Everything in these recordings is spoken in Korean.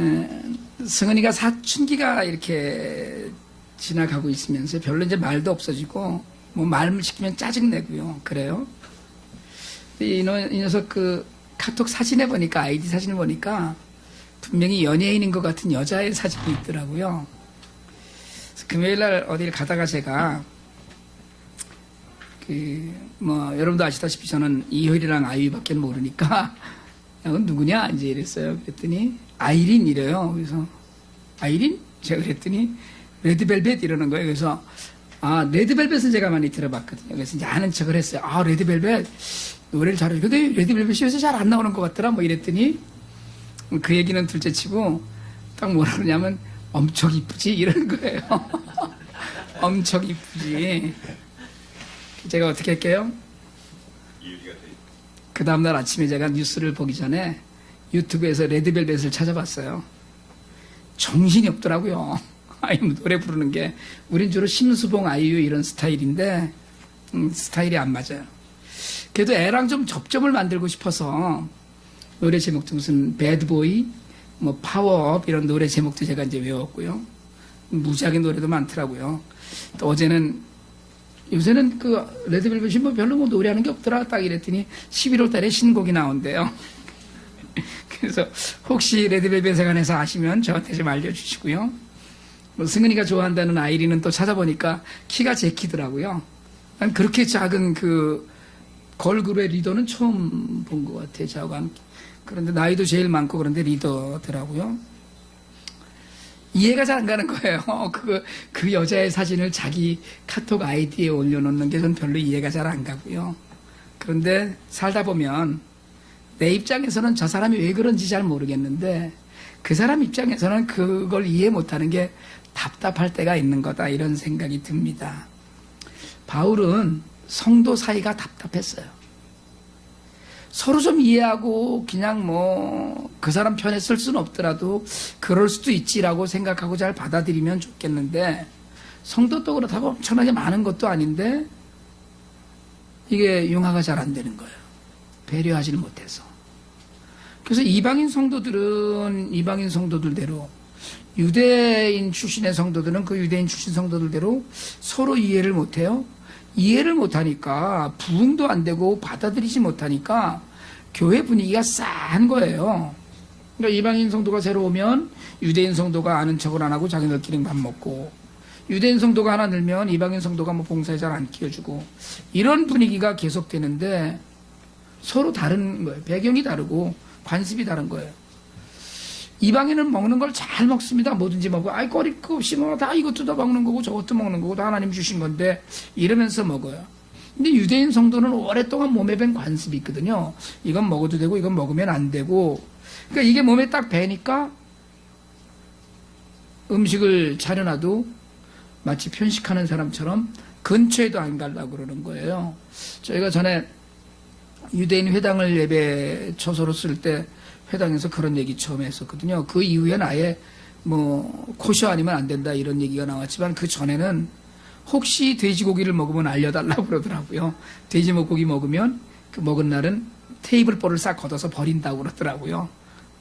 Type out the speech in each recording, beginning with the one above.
에, 승은이가 사춘기가 이렇게 지나가고 있으면서 별로 이제 말도 없어지고 뭐 말을 시키면 짜증 내고요. 그래요. 이, 녀석 그 카톡 사진에 보니까 아이디 사진을 보니까 분명히 연예인인 것 같은 여자의 사진이 있더라고요. 금요일 날 어딜 가다가 제가 그 뭐 여러분도 아시다시피 저는 이효리랑 아이유밖에 모르니까 야, 넌 누구냐 이제 이랬어요. 그랬더니 아이린 이래요. 그래서 아이린? 제가 그랬더니 레드벨벳 이러는 거예요. 그래서 아 레드벨벳은 제가 많이 들어봤거든요. 그래서 이제 아는 척을 했어요. 아 레드벨벳 노래를 잘해. 근데 레드벨벳이 요새 잘 안 나오는 것 같더라. 뭐 이랬더니 그 얘기는 둘째치고 딱 뭐라 그러냐면 엄청 이쁘지 이러는 거예요. 엄청 이쁘지. 제가 어떻게 할게요? 그 다음날 아침에 제가 뉴스를 보기 전에 유튜브에서 레드벨벳을 찾아봤어요. 정신이 없더라고요. 아이유 노래 부르는 게. 우린 주로 심수봉 아이유 이런 스타일인데, 음, 스타일이 안 맞아요. 그래도 애랑 좀 접점을 만들고 싶어서 노래 제목도 무슨 배드보이, 뭐 파워업 이런 노래 제목도 제가 이제 외웠고요. 무지하게 노래도 많더라고요. 또 어제는 요새는 그 레드벨벳이 뭐 별로 뭐 노래하는 게 없더라 딱 이랬더니 11월 달에 신곡이 나온대요. 그래서 혹시 레드벨벳에 관해서 아시면 저한테 좀 알려주시고요. 뭐 승은이가 좋아한다는 아이리는 또 찾아보니까 키가 제 키더라고요. 난 그렇게 작은 그 걸그룹의 리더는 처음 본 것 같아요. 저하고 함께. 그런데 나이도 제일 많고 그런데 리더더라고요. 이해가 잘 안 가는 거예요. 그, 그 여자의 사진을 자기 카톡 아이디에 올려놓는 게 전 별로 이해가 잘 안 가고요. 그런데 살다 보면 내 입장에서는 저 사람이 왜 그런지 잘 모르겠는데 그 사람 입장에서는 그걸 이해 못하는 게 답답할 때가 있는 거다 이런 생각이 듭니다. 바울은 성도 사이가 답답했어요. 서로 좀 이해하고 그냥 뭐 그 사람 편에 쓸 수는 없더라도 그럴 수도 있지라고 생각하고 잘 받아들이면 좋겠는데 성도도 그렇다고 엄청나게 많은 것도 아닌데 이게 융화가 잘 안 되는 거예요. 배려하지를 못해서. 그래서 이방인 성도들은 이방인 성도들대로 유대인 출신의 성도들은 그 유대인 출신 성도들대로 서로 이해를 못해요. 이해를 못하니까 부응도 안 되고 받아들이지 못하니까 교회 분위기가 싸한 거예요. 그러니까 이방인 성도가 새로 오면 유대인 성도가 아는 척을 안 하고 자기들끼리 밥 먹고 유대인 성도가 하나 늘면 이방인 성도가 뭐 봉사에 잘 안 끼워주고 이런 분위기가 계속되는데 서로 다른 거예요. 배경이 다르고 관습이 다른 거예요. 이방인은 먹는 걸 잘 먹습니다. 뭐든지 먹고, 아이, 거리 거 없이 뭐, 다 이것도 다 먹는 거고, 저것도 먹는 거고, 다 하나님 주신 건데, 이러면서 먹어요. 근데 유대인 성도는 오랫동안 몸에 밴 관습이 있거든요. 이건 먹어도 되고, 이건 먹으면 안 되고. 그러니까 이게 몸에 딱 배니까, 음식을 차려놔도 마치 편식하는 사람처럼 근처에도 안 가려고 그러는 거예요. 저희가 전에 유대인 회당을 예배 처소로 쓸 때 회당에서 그런 얘기 처음 했었거든요. 그 이후엔 아예 뭐 코셔 아니면 안 된다 이런 얘기가 나왔지만 그 전에는 혹시 돼지고기를 먹으면 알려달라고 그러더라고요. 돼지 목고기 먹으면 그 먹은 날은 테이블볼을 싹 걷어서 버린다고 그러더라고요.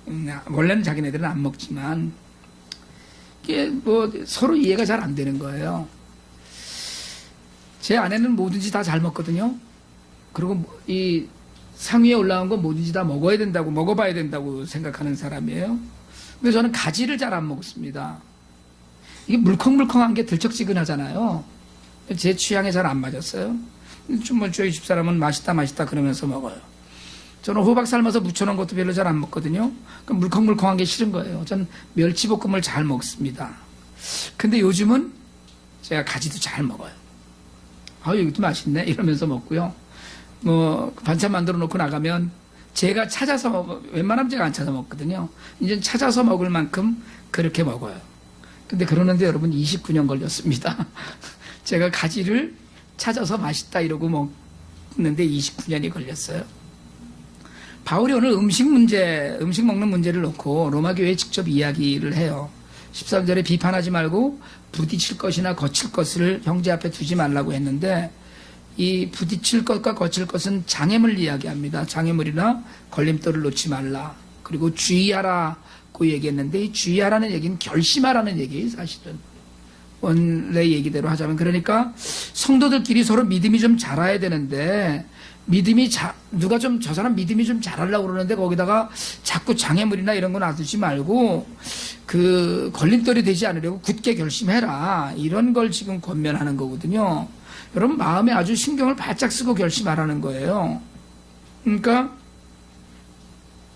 음, 원래는 자기네들은 안 먹지만 이게 뭐 서로 이해가 잘 안 되는 거예요. 제 아내는 뭐든지 다 잘 먹거든요. 그리고 뭐이 상위에 올라온 건 뭐든지 다 먹어야 된다고 먹어봐야 된다고 생각하는 사람이에요. 근데 저는 가지를 잘 안 먹습니다. 이게 물컹물컹한 게 들쩍지근하잖아요. 제 취향에 잘 안 맞았어요. 좀뭐 저희 집사람은 맛있다 맛있다 그러면서 먹어요. 저는 호박 삶아서 무쳐놓은 것도 별로 잘 안 먹거든요. 그 물컹물컹한 게 싫은 거예요. 전 멸치볶음을 잘 먹습니다. 근데 요즘은 제가 가지도 잘 먹어요. 아, 여기도 맛있네. 이러면서 먹고요. 뭐, 반찬 만들어 놓고 나가면 제가 찾아서 먹어, 웬만하면 제가 안 찾아 먹거든요. 이제 찾아서 먹을 만큼 그렇게 먹어요. 근데 그러는데 여러분 29년 걸렸습니다. 제가 가지를 찾아서 맛있다 이러고 먹는데 29년이 걸렸어요. 바울이 오늘 음식 문제, 음식 먹는 문제를 놓고 로마 교회에 직접 이야기를 해요. 13절에 비판하지 말고 부딪힐 것이나 거칠 것을 형제 앞에 두지 말라고 했는데 이 부딪힐 것과 거칠 것은 장애물 이야기합니다. 장애물이나 걸림돌을 놓지 말라. 그리고 주의하라고 얘기했는데 이 주의하라는 얘기는 결심하라는 얘기예요, 사실은. 원래 얘기대로 하자면 그러니까 성도들끼리 서로 믿음이 좀 자라야 되는데 믿음이 자, 누가 좀 저 사람 믿음이 좀 자라려고 그러는데 거기다가 자꾸 장애물이나 이런 거 놔두지 말고 그 걸림돌이 되지 않으려고 굳게 결심해라 이런 걸 지금 권면하는 거거든요. 여러분 마음에 아주 신경을 바짝 쓰고 결심하라는 거예요. 그러니까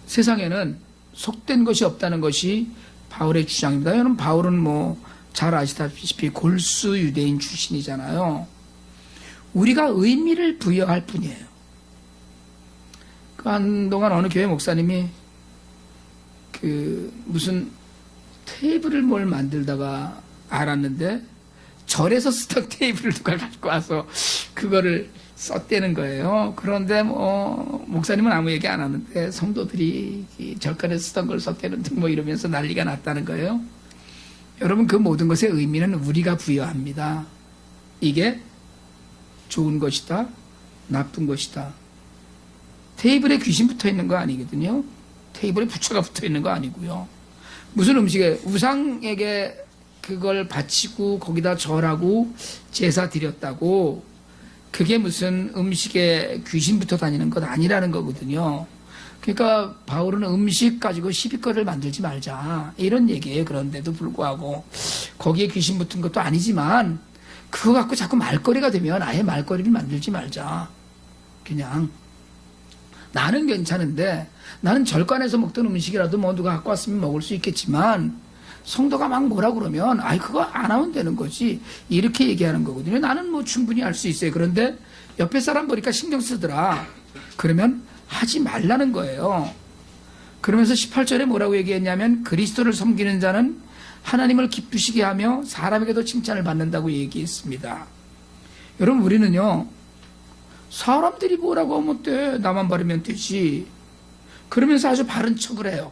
세상에는 속된 것이 없다는 것이 바울의 주장입니다. 여러분 바울은 뭐 잘 아시다시피 골수 유대인 출신이잖아요. 우리가 의미를 부여할 뿐이에요. 그 한동안 어느 교회 목사님이 그 무슨 테이블을 뭘 만들다가 알았는데 절에서 쓰던 테이블을 누가 갖고 와서 그거를 썼대는 거예요. 그런데 뭐 목사님은 아무 얘기 안 하는데 성도들이 이 절간에 쓰던 걸 썼대는 등 뭐 이러면서 난리가 났다는 거예요. 여러분 그 모든 것의 의미는 우리가 부여합니다. 이게 좋은 것이다, 나쁜 것이다. 테이블에 귀신 붙어 있는 거 아니거든요. 테이블에 부처가 붙어 있는 거 아니고요. 무슨 음식에 우상에게 그걸 바치고 거기다 절하고 제사 드렸다고 그게 무슨 음식에 귀신 붙어 다니는 것 아니라는 거거든요. 그러니까 바울은 음식 가지고 시비거리를 만들지 말자 이런 얘기예요. 그런데도 불구하고 거기에 귀신 붙은 것도 아니지만 그거 갖고 자꾸 말거리가 되면 아예 말거리를 만들지 말자. 그냥 나는 괜찮은데 나는 절간에서 먹던 음식이라도 뭐 누가 갖고 왔으면 먹을 수 있겠지만 성도가 막 뭐라 그러면 아이 그거 안 하면 되는 거지 이렇게 얘기하는 거거든요. 나는 뭐 충분히 할수 있어요. 그런데 옆에 사람 보니까 신경 쓰더라. 그러면 하지 말라는 거예요. 그러면서 18절에 뭐라고 얘기했냐면 그리스도를 섬기는 자는 하나님을 기쁘시게 하며 사람에게도 칭찬을 받는다고 얘기했습니다. 여러분 우리는요 사람들이 뭐라고 하면 돼 나만 바르면 되지 그러면서 아주 바른 척을 해요.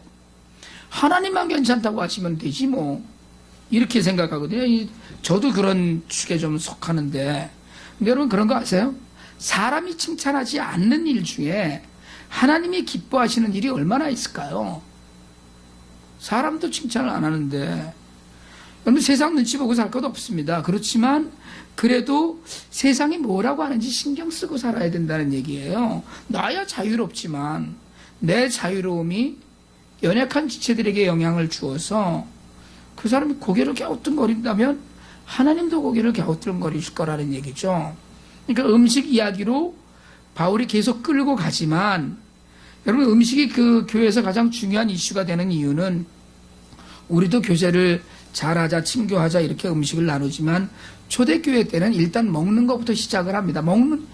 하나님만 괜찮다고 하시면 되지 뭐 이렇게 생각하거든요. 이- 저도 그런 축에 좀 속하는데 여러분 그런 거 아세요? 사람이 칭찬하지 않는 일 중에 하나님이 기뻐하시는 일이 얼마나 있을까요? 사람도 칭찬을 안 하는데 여러분 세상 눈치 보고 살 것 없습니다. 그렇지만 그래도 세상이 뭐라고 하는지 신경 쓰고 살아야 된다는 얘기예요. 나야 자유롭지만 내 자유로움이 연약한 지체들에게 영향을 주어서 그 사람이 고개를 갸우뚱거린다면 하나님도 고개를 갸우뚱거리실 거라는 얘기죠. 그러니까 음식 이야기로 바울이 계속 끌고 가지만 여러분 음식이 그 교회에서 가장 중요한 이슈가 되는 이유는 우리도 교제를 잘하자 친교하자 이렇게 음식을 나누지만 초대교회 때는 일단 먹는 것부터 시작을 합니다. 먹는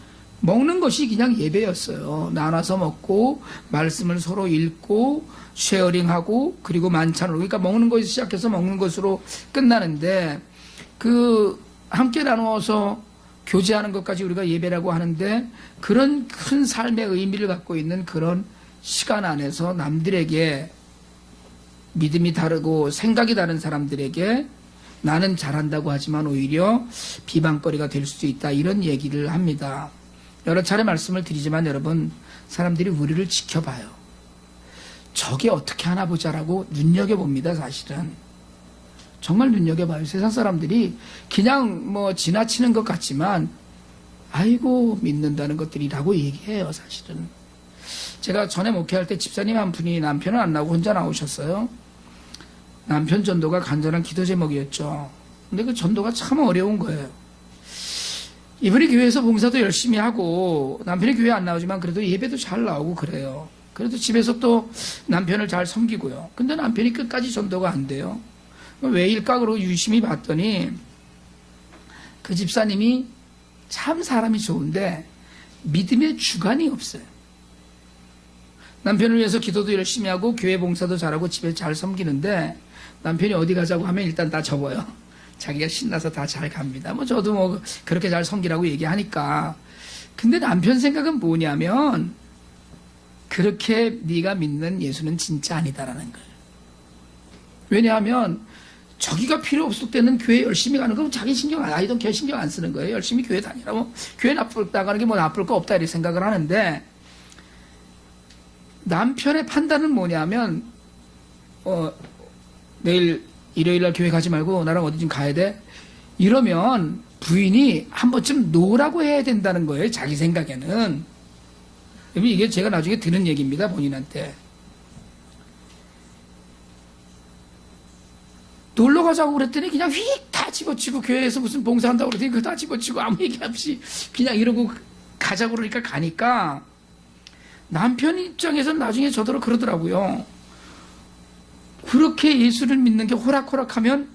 먹는 것이 그냥 예배였어요. 나눠서 먹고 말씀을 서로 읽고 쉐어링하고 그리고 만찬으로 그러니까 먹는 것이 시작해서 먹는 것으로 끝나는데 그 함께 나누어서 교제하는 것까지 우리가 예배라고 하는데 그런 큰 삶의 의미를 갖고 있는 그런 시간 안에서 남들에게 믿음이 다르고 생각이 다른 사람들에게 나는 잘한다고 하지만 오히려 비방거리가 될 수도 있다 이런 얘기를 합니다. 여러 차례 말씀을 드리지만 여러분 사람들이 우리를 지켜봐요. 저게 어떻게 하나 보자라고 눈여겨봅니다 사실은. 정말 눈여겨봐요. 세상 사람들이 그냥 뭐 지나치는 것 같지만 아이고 믿는다는 것들이라고 얘기해요 사실은. 제가 전에 목회할 때 집사님 한 분이 남편은 안 나오고 혼자 나오셨어요. 남편 전도가 간절한 기도 제목이었죠. 근데 그 전도가 참 어려운 거예요. 이분이 교회에서 봉사도 열심히 하고 남편이 교회 안 나오지만 그래도 예배도 잘 나오고 그래요. 그래도 집에서 또 남편을 잘 섬기고요. 근데 남편이 끝까지 전도가 안 돼요. 왜 일까 그러고 유심히 봤더니 그 집사님이 참 사람이 좋은데 믿음의 주관이 없어요. 남편을 위해서 기도도 열심히 하고 교회 봉사도 잘하고 집에 잘 섬기는데 남편이 어디 가자고 하면 일단 다 접어요. 자기가 신나서 다 잘 갑니다. 뭐 저도 뭐 그렇게 잘 섬기라고 얘기하니까. 근데 남편 생각은 뭐냐면 그렇게 네가 믿는 예수는 진짜 아니다라는 거예요. 왜냐하면 저기가 필요 없을 때는 교회 열심히 가는 거 자기 신경 안, 아이던 개 신경 안 쓰는 거예요. 열심히 교회 다니라고 교회 나쁘다 가는 게 뭐 나쁠 거 없다 이렇게 생각을 하는데 남편의 판단은 뭐냐면 어, 내일 일요일 날 교회 가지 말고 나랑 어디 좀 가야 돼? 이러면 부인이 한 번쯤 노라고 해야 된다는 거예요. 자기 생각에는. 이게 제가 나중에 들은 얘기입니다. 본인한테. 놀러 가자고 그랬더니 그냥 휙 다 집어치고 교회에서 무슨 봉사한다고 그랬더니 그거 다 집어치고 아무 얘기 없이 그냥 이러고 가자고 그러니까 가니까 남편 입장에서는 나중에 저더러 그러더라고요. 그렇게 예수를 믿는 게 호락호락하면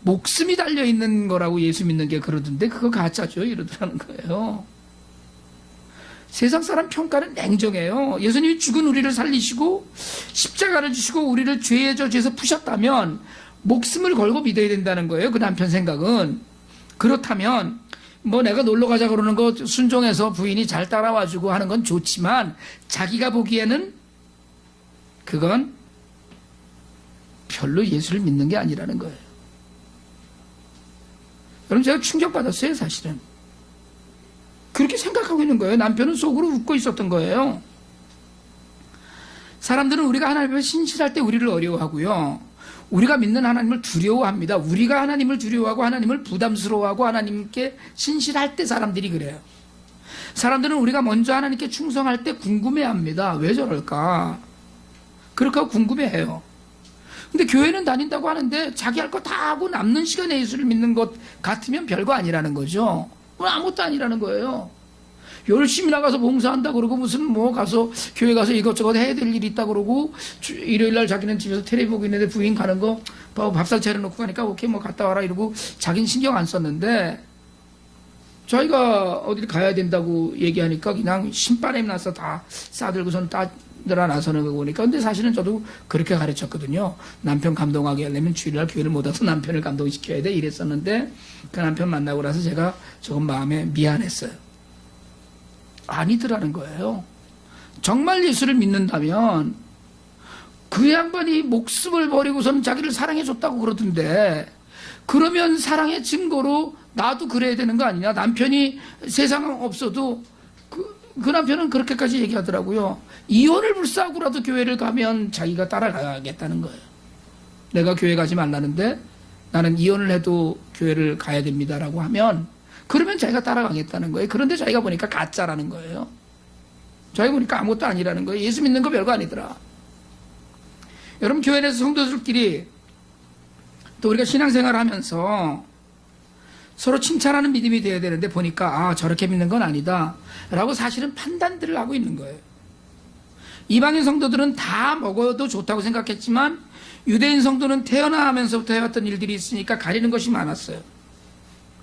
목숨이 달려 있는 거라고 예수 믿는 게 그러던데 그거 가짜죠 이러더라는 거예요. 세상 사람 평가는 냉정해요. 예수님이 죽은 우리를 살리시고 십자가를 주시고 우리를 죄의 저주에서 푸셨다면 목숨을 걸고 믿어야 된다는 거예요. 그 남편 생각은 그렇다면 뭐 내가 놀러 가자 그러는 거 순종해서 부인이 잘 따라와 주고 하는 건 좋지만 자기가 보기에는 그건 별로 예수를 믿는 게 아니라는 거예요. 여러분 제가 충격받았어요 사실은. 그렇게 생각하고 있는 거예요. 남편은 속으로 웃고 있었던 거예요. 사람들은 우리가 하나님 앞에 신실할 때 우리를 어려워하고요. 우리가 믿는 하나님을 두려워합니다. 우리가 하나님을 두려워하고 하나님을 부담스러워하고 하나님께 신실할 때 사람들이 그래요. 사람들은 우리가 먼저 하나님께 충성할 때 궁금해합니다. 왜 저럴까? 그렇게 궁금해해요. 근데 교회는 다닌다고 하는데 자기 할 거 다 하고 남는 시간에 예수를 믿는 것 같으면 별거 아니라는 거죠. 아무것도 아니라는 거예요. 열심히 나가서 봉사한다 그러고 무슨 뭐 가서 교회 가서 이것저것 해야 될 일이 있다 그러고 주- 일요일 날 자기는 집에서 텔레비 보고 있는데 부인 가는 거 봐, 밥상 차려놓고 가니까 오케이 뭐 갔다 와라 이러고 자기는 신경 안 썼는데 자기가 어딜 가야 된다고 얘기하니까 그냥 신바람이 나서 다 싸들고선 따 들어 나서는 거 보니까 근데 사실은 저도 그렇게 가르쳤거든요. 남편 감동하게 하려면 주일날 교회를 못 와서 남편을 감동시켜야 돼 이랬었는데 그 남편 만나고 나서 제가 조금 마음에 미안했어요. 아니더라는 거예요. 정말 예수를 믿는다면 그 양반이 목숨을 버리고서는 자기를 사랑해줬다고 그러던데 그러면 사랑의 증거로 나도 그래야 되는 거 아니냐. 남편이 세상 없어도 그, 그 남편은 그렇게까지 얘기하더라고요. 이혼을 불사하고라도 교회를 가면 자기가 따라가겠다는 거예요. 내가 교회 가지 말라는데 나는 이혼을 해도 교회를 가야 됩니다라고 하면 그러면 자기가 따라가겠다는 거예요. 그런데 자기가 보니까 가짜라는 거예요. 자기가 보니까 아무것도 아니라는 거예요. 예수 믿는 거 별거 아니더라. 여러분 교회 내에서 성도들끼리 또 우리가 신앙생활을 하면서 서로 칭찬하는 믿음이 되어야 되는데 보니까 아 저렇게 믿는 건 아니다 라고 사실은 판단들을 하고 있는 거예요. 이방인 성도들은 다 먹어도 좋다고 생각했지만 유대인 성도는 태어나면서부터 해왔던 일들이 있으니까 가리는 것이 많았어요.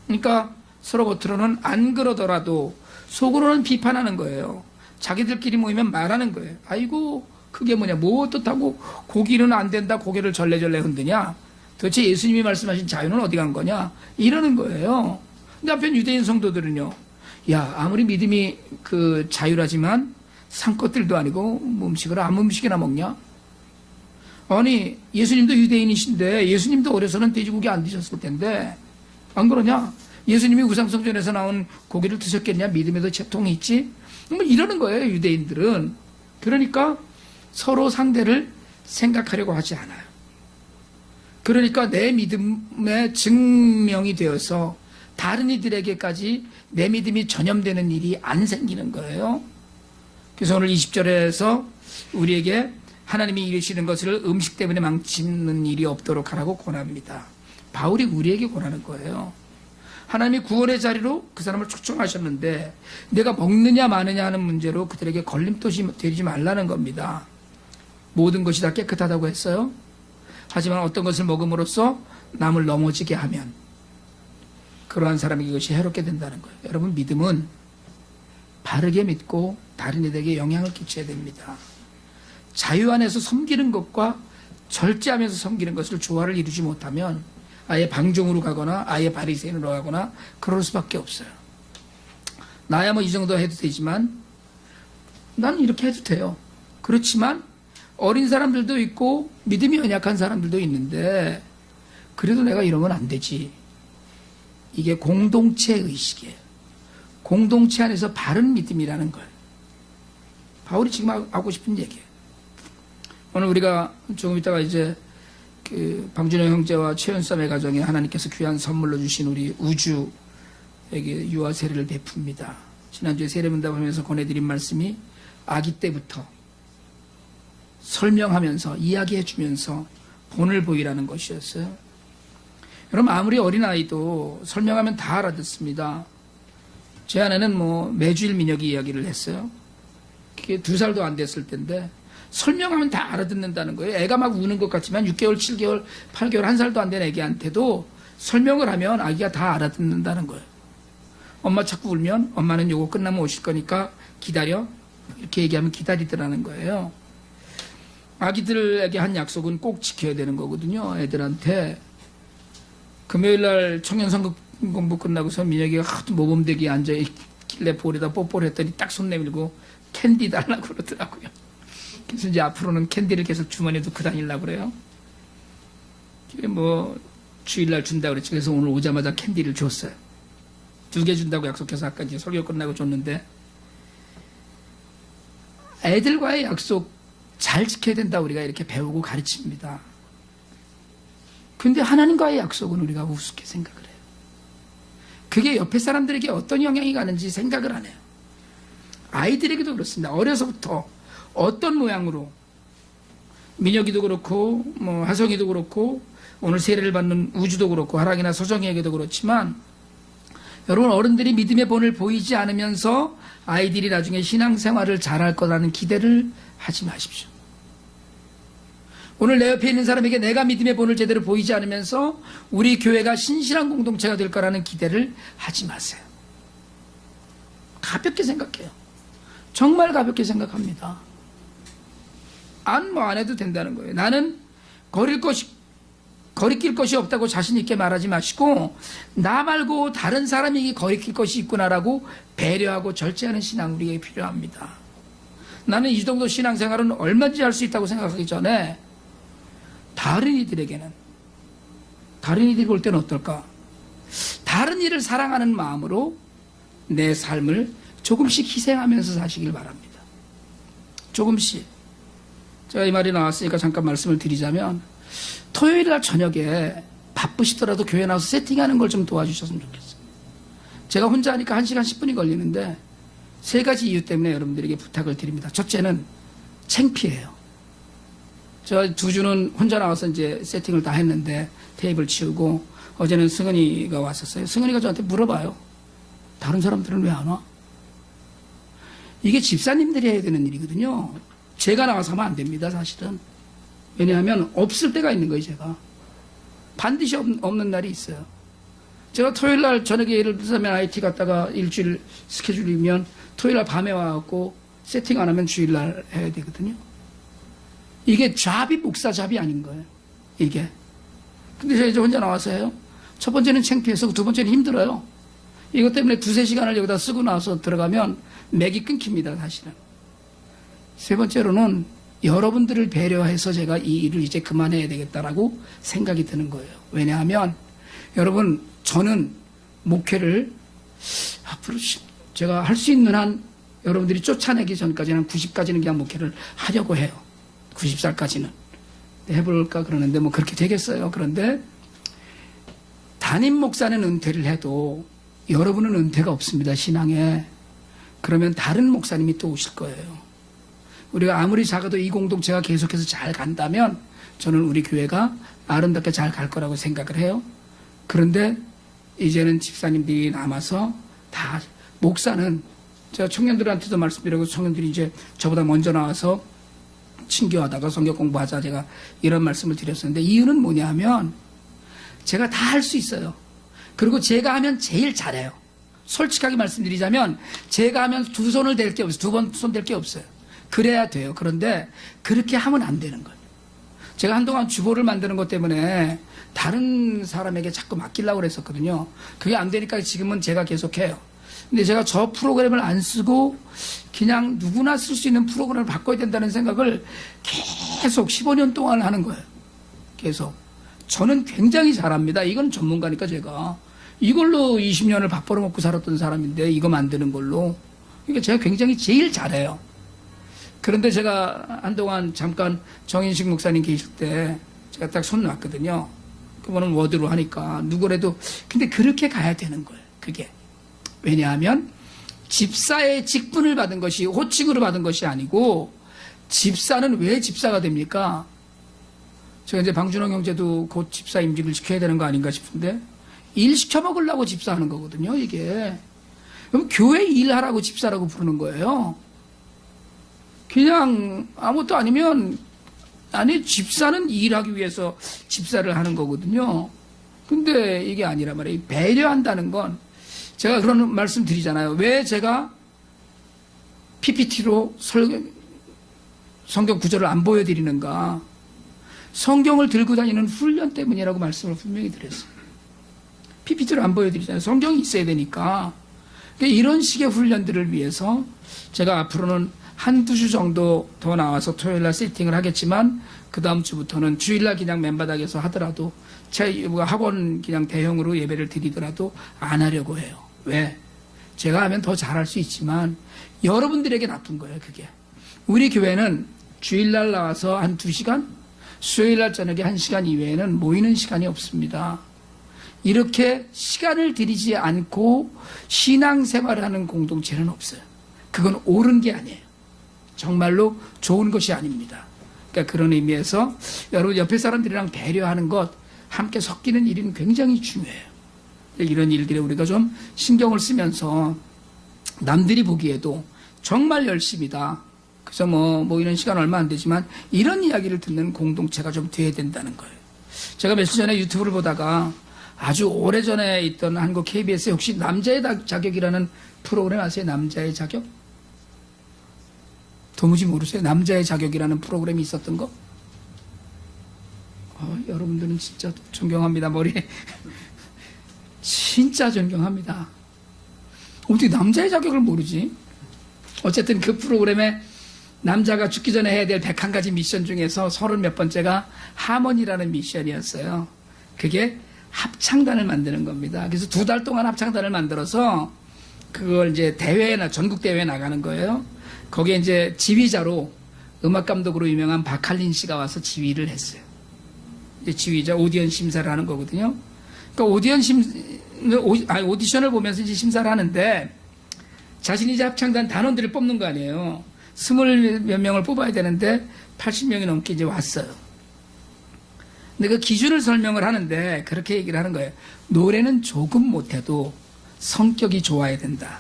그러니까 서로 겉으로는 안 그러더라도 속으로는 비판하는 거예요. 자기들끼리 모이면 말하는 거예요. 아이고 그게 뭐냐 뭐 뜻하고 고기는 안 된다 고개를 절레절레 흔드냐 도대체 예수님이 말씀하신 자유는 어디 간 거냐 이러는 거예요. 근데 한편 유대인 성도들은요. 야 아무리 믿음이 그 자유라지만 산것들도 아니고 뭐 음식을 아무 음식이나 먹냐? 아니 예수님도 유대인이신데 예수님도 어려서는 돼지고기 안 드셨을 텐데 안 그러냐? 예수님이 우상성전에서 나온 고기를 드셨겠냐? 믿음에도 채통이 있지? 뭐 이러는 거예요 유대인들은. 그러니까 서로 상대를 생각하려고 하지 않아요. 그러니까 내 믿음의 증명이 되어서 다른 이들에게까지 내 믿음이 전염되는 일이 안 생기는 거예요. 그래서 오늘 20절에서 우리에게 하나님이 이루시는 것을 음식 때문에 망치는 일이 없도록 하라고 권합니다. 바울이 우리에게 권하는 거예요. 하나님이 구원의 자리로 그 사람을 초청하셨는데 내가 먹느냐 마느냐 하는 문제로 그들에게 걸림돌이 되지 말라는 겁니다. 모든 것이 다 깨끗하다고 했어요. 하지만 어떤 것을 먹음으로써 남을 넘어지게 하면 그러한 사람에게 이것이 해롭게 된다는 거예요. 여러분 믿음은 바르게 믿고 다른 이들에게 영향을 끼쳐야 됩니다. 자유 안에서 섬기는 것과 절제하면서 섬기는 것을 조화를 이루지 못하면 아예 방종으로 가거나 아예 바리새인으로 가거나 그럴 수밖에 없어요. 나야 뭐 이 정도 해도 되지만 난 이렇게 해도 돼요. 그렇지만 어린 사람들도 있고 믿음이 연약한 사람들도 있는데 그래도 내가 이러면 안 되지. 이게 공동체 의식이에요. 공동체 안에서 바른 믿음이라는 걸. 바울이 지금 하고 싶은 얘기예요. 오늘 우리가 조금 있다가 이제 그 방준영 형제와 최연삼의 가정에 하나님께서 귀한 선물로 주신 우리 우주에게 유아 세례를 베풉니다. 지난주에 세례문답 하면서 권해드린 말씀이 아기 때부터 설명하면서 이야기해 주면서 본을 보이라는 것이었어요. 여러분 아무리 어린아이도 설명하면 다 알아듣습니다. 제 아내는 뭐 매주일 민혁이 이야기를 했어요. 그게 두 살도 안 됐을 텐데 설명하면 다 알아듣는다는 거예요. 애가 막 우는 것 같지만 6개월, 7개월, 8개월, 한 살도 안 된 애기한테도 설명을 하면 아기가 다 알아듣는다는 거예요. 엄마 자꾸 울면 엄마는 요거 끝나면 오실 거니까 기다려. 이렇게 얘기하면 기다리더라는 거예요. 아기들에게 한 약속은 꼭 지켜야 되는 거거든요. 애들한테. 금요일 날 청년선거 공부 끝나고서 민혁이가 하도 모범되게 앉아있길래 볼에다 뽀뽀를 했더니 딱 손 내밀고 캔디 달라고 그러더라고요. 그래서 이제 앞으로는 캔디를 계속 주머니에 넣고 다니려고 그래요. 그게 뭐 주일날 준다고 그랬지. 그래서 오늘 오자마자 캔디를 줬어요. 두 개 준다고 약속해서 아까 이제 설교 끝나고 줬는데 애들과의 약속 잘 지켜야 된다 우리가 이렇게 배우고 가르칩니다. 근데 하나님과의 약속은 우리가 우습게 생각을 해요. 그게 옆에 사람들에게 어떤 영향이 가는지 생각을 안 해요. 아이들에게도 그렇습니다. 어려서부터 어떤 모양으로 민혁이도 그렇고 뭐 하성이도 그렇고 오늘 세례를 받는 우주도 그렇고 하랑이나 서정이에게도 그렇지만 여러분 어른들이 믿음의 본을 보이지 않으면서 아이들이 나중에 신앙생활을 잘할 거라는 기대를 하지 마십시오. 오늘 내 옆에 있는 사람에게 내가 믿음의 본을 제대로 보이지 않으면서 우리 교회가 신실한 공동체가 될 거라는 기대를 하지 마세요. 가볍게 생각해요. 정말 가볍게 생각합니다. 안 뭐 안 해도 된다는 거예요. 나는 거릴 것이 거리낄 것이 없다고 자신 있게 말하지 마시고 나 말고 다른 사람에게 거리낄 것이 있구나라고 배려하고 절제하는 신앙 우리에게 필요합니다. 나는 이 정도 신앙생활은 얼마든지 할 수 있다고 생각하기 전에 다른 이들에게는 다른 이들이 볼 때는 어떨까? 다른 이를 사랑하는 마음으로 내 삶을 조금씩 희생하면서 사시길 바랍니다. 조금씩. 제가 이 말이 나왔으니까 잠깐 말씀을 드리자면 토요일 날 저녁에 바쁘시더라도 교회 나와서 세팅하는 걸 좀 도와주셨으면 좋겠어요. 제가 혼자 하니까 1시간 10분이 걸리는데 세 가지 이유 때문에 여러분들에게 부탁을 드립니다. 첫째는 창피해요. 저 두 주는 혼자 나와서 이제 세팅을 다 했는데 테이블 치우고 어제는 승은이가 왔었어요. 승은이가 저한테 물어봐요. 다른 사람들은 왜 안 와? 이게 집사님들이 해야 되는 일이거든요. 제가 나와서 하면 안 됩니다, 사실은. 왜냐하면 없을 때가 있는 거예요, 제가. 반드시 없, 없는 날이 있어요. 제가 토요일 날 저녁에 예를 들자면 IT 갔다가 일주일 스케줄이면 토요일 날 밤에 와갖고 세팅 안 하면 주일 날 해야 되거든요. 이게 잡이 목사 잡이 아닌 거예요. 이게. 근데 제가 이제 혼자 나와서 해요. 첫 번째는 창피해서 두 번째는 힘들어요. 이것 때문에 두세 시간을 여기다 쓰고 나서 들어가면 맥이 끊깁니다, 사실은. 세 번째로는 여러분들을 배려해서 제가 이 일을 이제 그만해야 되겠다라고 생각이 드는 거예요. 왜냐하면 여러분, 저는 목회를 앞으로 시- 제가 할 수 있는 한 여러분들이 쫓아내기 전까지는 90까지는 그냥 목회를 하려고 해요. 90살까지는. 해볼까 그러는데 뭐 그렇게 되겠어요. 그런데 담임 목사는 은퇴를 해도 여러분은 은퇴가 없습니다. 신앙에. 그러면 다른 목사님이 또 오실 거예요. 우리가 아무리 작아도 이 공동체가 계속해서 잘 간다면 저는 우리 교회가 아름답게 잘 갈 거라고 생각을 해요. 그런데 이제는 집사님들이 남아서 다 목사는 제가 청년들한테도 말씀드리고 청년들이 이제 저보다 먼저 나와서 친교하다가 성경 공부하자 제가 이런 말씀을 드렸었는데 이유는 뭐냐 하면 제가 다 할 수 있어요. 그리고 제가 하면 제일 잘해요. 솔직하게 말씀드리자면 제가 하면 두 손을 댈 게 없어요. 두 번 손 댈 게 없어요. 그래야 돼요. 그런데 그렇게 하면 안 되는 거예요. 제가 한동안 주보를 만드는 것 때문에 다른 사람에게 자꾸 맡기려고 그랬었거든요. 그게 안 되니까 지금은 제가 계속해요. 근데 제가 저 프로그램을 안 쓰고 그냥 누구나 쓸 수 있는 프로그램을 바꿔야 된다는 생각을 계속 15년 동안 하는 거예요. 계속. 저는 굉장히 잘합니다. 이건 전문가니까 제가. 이걸로 20년을 밥 벌어먹고 살았던 사람인데 이거 만드는 걸로. 그러니까 제가 굉장히 제일 잘해요. 그런데 제가 한동안 잠깐 정인식 목사님 계실 때 제가 딱 손 놨거든요. 그거는 워드로 하니까 누구라도 근데 그렇게 가야 되는 거예요. 그게 왜냐하면 집사의 직분을 받은 것이 호칭으로 받은 것이 아니고 집사는 왜 집사가 됩니까? 제가 이제 방준호 경제도 곧 집사 임직을 시켜야 되는 거 아닌가 싶은데 일 시켜 먹으려고 집사하는 거거든요. 이게 그럼 교회 일하라고 집사라고 부르는 거예요. 그냥 아무것도 아니면 아니 집사는 일하기 위해서 집사를 하는 거거든요. 근데 이게 아니라 말이에요. 배려한다는 건 제가 그런 말씀 드리잖아요. 왜 제가 PPT로 성경 구절을 안 보여드리는가? 성경을 들고 다니는 훈련 때문이라고 말씀을 분명히 드렸어요. PPT를 안 보여드리잖아요. 성경이 있어야 되니까. 그러니까 이런 식의 훈련들을 위해서 제가 앞으로는 한두 주 정도 더 나와서 토요일 날 세팅을 하겠지만 그 다음 주부터는 주일날 그냥 맨바닥에서 하더라도 제 학원 그냥 대형으로 예배를 드리더라도 안 하려고 해요. 왜? 제가 하면 더 잘할 수 있지만 여러분들에게 나쁜 거예요, 그게. 우리 교회는 주일날 나와서 한두 시간, 수요일날 저녁에 한 시간 이외에는 모이는 시간이 없습니다. 이렇게 시간을 들이지 않고 신앙생활을 하는 공동체는 없어요. 그건 옳은 게 아니에요. 정말로 좋은 것이 아닙니다. 그러니까 그런 의미에서 여러분 옆에 사람들이랑 배려하는 것, 함께 섞이는 일은 굉장히 중요해요. 이런 일들에 우리가 좀 신경을 쓰면서 남들이 보기에도 정말 열심이다. 그래서 뭐, 뭐 이런 시간 얼마 안 되지만 이런 이야기를 듣는 공동체가 좀 돼야 된다는 거예요. 제가 며칠 전에 유튜브를 보다가 아주 오래 전에 있던 한국 KBS에 혹시 남자의 자격이라는 프로그램 아세요? 남자의 자격? 도무지 모르세요? 남자의 자격이라는 프로그램이 있었던 거? 어, 여러분들은 진짜 존경합니다. 머리. 진짜 존경합니다. 어떻게 남자의 자격을 모르지? 어쨌든 그 프로그램에 남자가 죽기 전에 해야 될 101가지 미션 중에서 서른 몇 번째가 하모니라는 미션이었어요. 그게 합창단을 만드는 겁니다. 그래서 두 달 동안 합창단을 만들어서 그걸 이제 대회나 전국 대회에 나가는 거예요. 거기에 이제 지휘자로 음악 감독으로 유명한 박할린 씨가 와서 지휘를 했어요. 이제 지휘자 오디언 심사를 하는 거거든요. 그러니까 오디언 심 아니, 오디션을 보면서 이제 심사를 하는데 자신이 이제 합창단 단원들을 뽑는 거 아니에요. 스물 몇 명을 뽑아야 되는데 80명이 넘게 이제 왔어요. 근데 그 기준을 설명을 하는데 그렇게 얘기를 하는 거예요. 노래는 조금 못해도 성격이 좋아야 된다.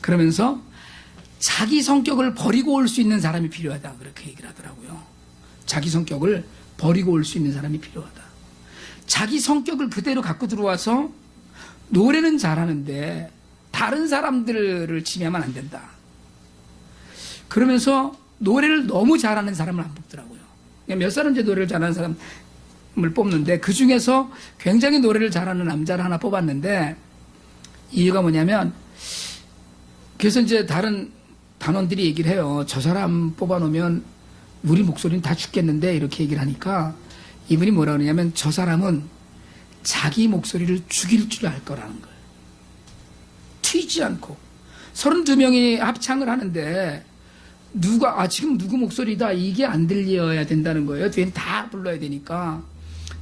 그러면서 자기 성격을 버리고 올 수 있는 사람이 필요하다. 그렇게 얘기를 하더라고요. 자기 성격을 버리고 올 수 있는 사람이 필요하다. 자기 성격을 그대로 갖고 들어와서 노래는 잘하는데 다른 사람들을 침해하면 안 된다. 그러면서 노래를 너무 잘하는 사람을 안 뽑더라고요. 몇 사람 이제 노래를 잘하는 사람을 뽑는데 그 중에서 굉장히 노래를 잘하는 남자를 하나 뽑았는데 이유가 뭐냐면 그래서 이제 다른 단원들이 얘기를 해요. 저 사람 뽑아놓으면 우리 목소리는 다 죽겠는데 이렇게 얘기를 하니까 이분이 뭐라 그러냐면 저 사람은 자기 목소리를 죽일 줄 알 거라는 거예요. 튀지 않고 32명이 합창을 하는데 누가 아 지금 누구 목소리다 이게 안 들려야 된다는 거예요. 뒤엔 다 불러야 되니까.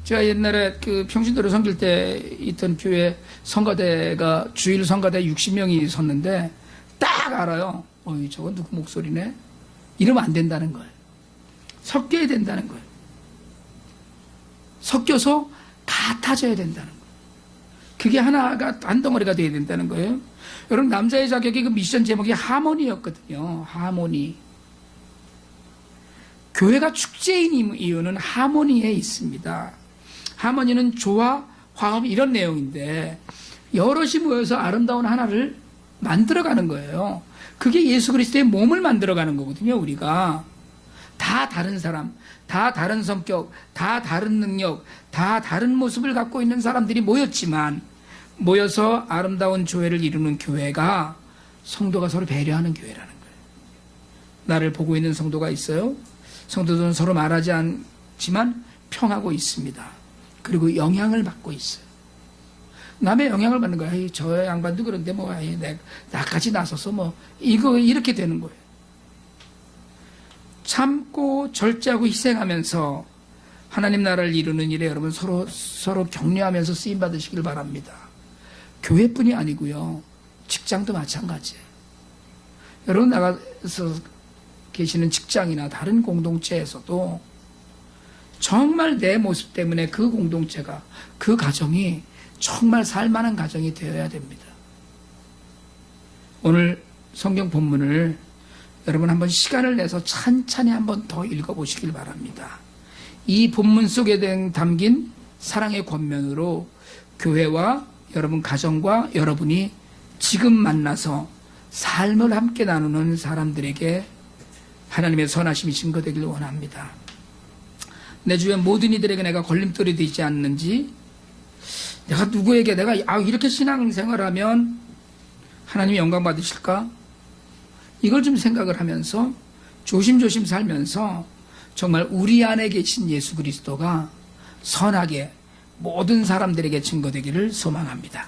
제가 옛날에 그 평신도로 섬길 때 있던 교회 성가대가 주일 성가대 60명이 섰는데 딱 알아요. 어이 저건 누구 목소리네. 이러면 안 된다는 거예요. 섞여야 된다는 거예요. 섞여서 같아져야 된다는 거예요. 그게 하나가 한 덩어리가 돼야 된다는 거예요. 여러분 남자의 자격이 그 미션 제목이 하모니였거든요. 하모니. 교회가 축제인 이유는 하모니에 있습니다. 하모니는 조화, 화합 이런 내용인데 여럿이 모여서 아름다운 하나를 만들어가는 거예요. 그게 예수 그리스도의 몸을 만들어가는 거거든요. 우리가 다 다른 사람, 다 다른 성격, 다 다른 능력, 다 다른 모습을 갖고 있는 사람들이 모였지만 모여서 아름다운 조회를 이루는 교회가 성도가 서로 배려하는 교회라는 거예요. 나를 보고 있는 성도가 있어요. 성도들은 서로 말하지 않지만 평하고 있습니다. 그리고 영향을 받고 있어요. 남의 영향을 받는. 에이, 저 양반도 그런데 뭐, 에이, 내, 나까지 나서서 뭐, 이거, 이렇게 되는 거예요. 참고 절제하고 희생하면서 하나님 나라를 이루는 일에 여러분 서로 서로 격려하면서 쓰임 받으시길 바랍니다. 교회뿐이 아니고요. 직장도 마찬가지예요. 여러분 나가서 계시는 직장이나 다른 공동체에서도 정말 내 모습 때문에 그 공동체가 그 가정이 정말 살만한 가정이 되어야 됩니다. 오늘 성경 본문을 여러분 한번 시간을 내서 찬찬히 한번 더 읽어보시길 바랍니다. 이 본문 속에 된- 담긴 사랑의 권면으로 교회와 여러분 가정과 여러분이 지금 만나서 삶을 함께 나누는 사람들에게 하나님의 선하심이 증거되길 원합니다. 내 주변 모든 이들에게 내가 걸림돌이 되지 않는지 내가 누구에게 내가 아 이렇게 신앙생활하면 하나님이 영광 받으실까? 이걸 좀 생각을 하면서 조심조심 살면서 정말 우리 안에 계신 예수 그리스도가 선하게 모든 사람들에게 증거되기를 소망합니다.